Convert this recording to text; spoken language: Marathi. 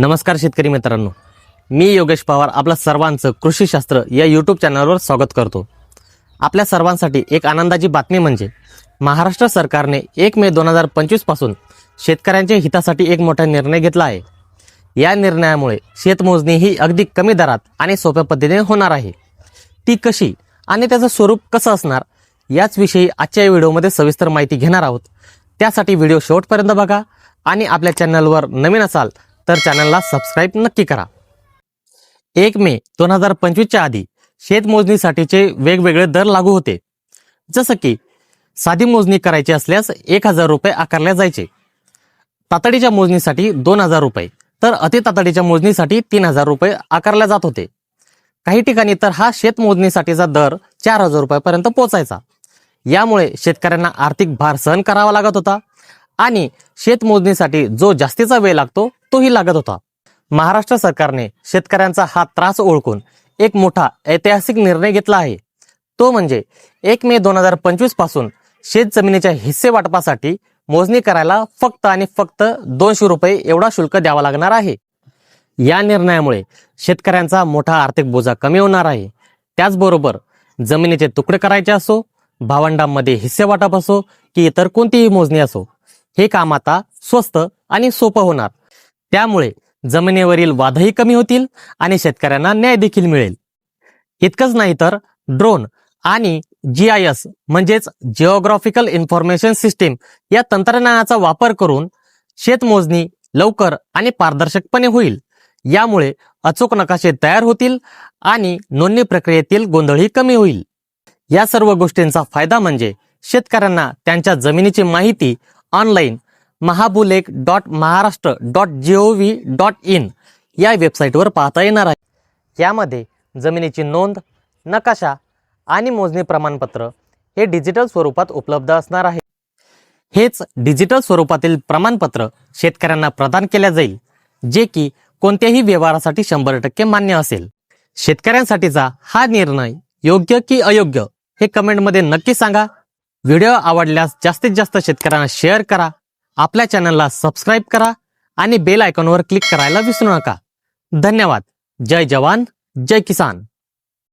नमस्कार शेतकरी मित्रांनो. मी योगेश पवार आपलं सर्वांचं कृषीशास्त्र या यूट्यूब चॅनलवर स्वागत करतो. आपल्या सर्वांसाठी एक आनंदाची बातमी म्हणजे महाराष्ट्र सरकारने एक मे दोन हजार पंचवीसपासून शेतकऱ्यांच्या हितासाठी एक मोठा निर्णय घेतला आहे. या निर्णयामुळे शेतमोजणी ही अगदी कमी दरात आणि सोप्या पद्धतीने होणार आहे. ती कशी आणि त्याचं स्वरूप कसं असणार याचविषयी आजच्या या व्हिडिओमध्ये सविस्तर माहिती घेणार आहोत. त्यासाठी व्हिडिओ शेवटपर्यंत बघा आणि आपल्या चॅनलवर नवीन असाल तर चॅनलला सबस्क्राईब नक्की करा. एक मे दोन हजार पंचवीसच्या आधी शेतमोजणीसाठीचे वेगवेगळे दर लागू होते. जसं की साधी मोजणी करायची असल्यास एक हजार रुपये आकारले जायचे. तातडीच्या मोजणीसाठी दोन हजार रुपये तर अतितातडीच्या मोजणीसाठी तीन हजार रुपये आकारले जात होते. काही ठिकाणी तर हा शेतमोजणीसाठीचा दर चार हजार रुपयापर्यंत पोहोचायचा यामुळे शेतकऱ्यांना आर्थिक भार सहन करावा लागत होता. आणि शेतमोजणीसाठी जो जास्तीचा वेळ लागतो तोही लागत होता. महाराष्ट्र सरकारने शेतकऱ्यांचा हा त्रास ओळखून एक मोठा ऐतिहासिक निर्णय घेतला आहे. तो म्हणजे एक मे दोन हजार पंचवीसपासून शेत जमिनीच्या हिस्से वाटपासाठी मोजणी करायला फक्त आणि फक्त दोनशे रुपये एवढा शुल्क द्यावा लागणार आहे. या निर्णयामुळे शेतकऱ्यांचा मोठा आर्थिक बोजा कमी होणार आहे. त्याचबरोबर जमिनीचे तुकडे करायचे असो भावंडांमध्ये हिस्से वाटप असो की इतर कोणतीही मोजणी असो हे काम आता स्वस्त आणि सोपं होणार. त्यामुळे जमिनीवरील वादही कमी होतील आणि शेतकऱ्यांना न्याय देखील मिळेल. इतकंच नाही तर ड्रोन आणि जी आय एस म्हणजेच जिओग्राफिकल इन्फॉर्मेशन सिस्टीम या तंत्रज्ञानाचा वापर करून शेतमोजणी लवकर आणि पारदर्शकपणे होईल. यामुळे अचूक नकाशे तयार होतील आणि नोंदणी प्रक्रियेतील गोंधळही कमी होईल. या सर्व गोष्टींचा फायदा म्हणजे शेतकऱ्यांना त्यांच्या जमिनीची माहिती online Mahabhulekh dot Maharashtra dot G O V dot in या वेबसाईटवर पाहता येणार आहे. यामध्ये जमिनीची नोंद नकाशा आणि मोजणी प्रमाणपत्र हे डिजिटल स्वरूपात उपलब्ध असणार आहे. हेच डिजिटल स्वरूपातील प्रमाणपत्र शेतकऱ्यांना प्रदान केल्या जाईल जे की कोणत्याही व्यवहारासाठी शंभर टक्के मान्य असेल. शेतकऱ्यांसाठीचा हा निर्णय योग्य की अयोग्य हे कमेंटमध्ये नक्की सांगा. व्हिडिओ आवडल्यास जास्तीत जास्त शेतकऱ्यांना शेअर करा आपल्या चॅनलला सबस्क्राईब करा आणि बेल आयकॉनवर क्लिक करायला विसरू नका. धन्यवाद. जय जवान जय किसान.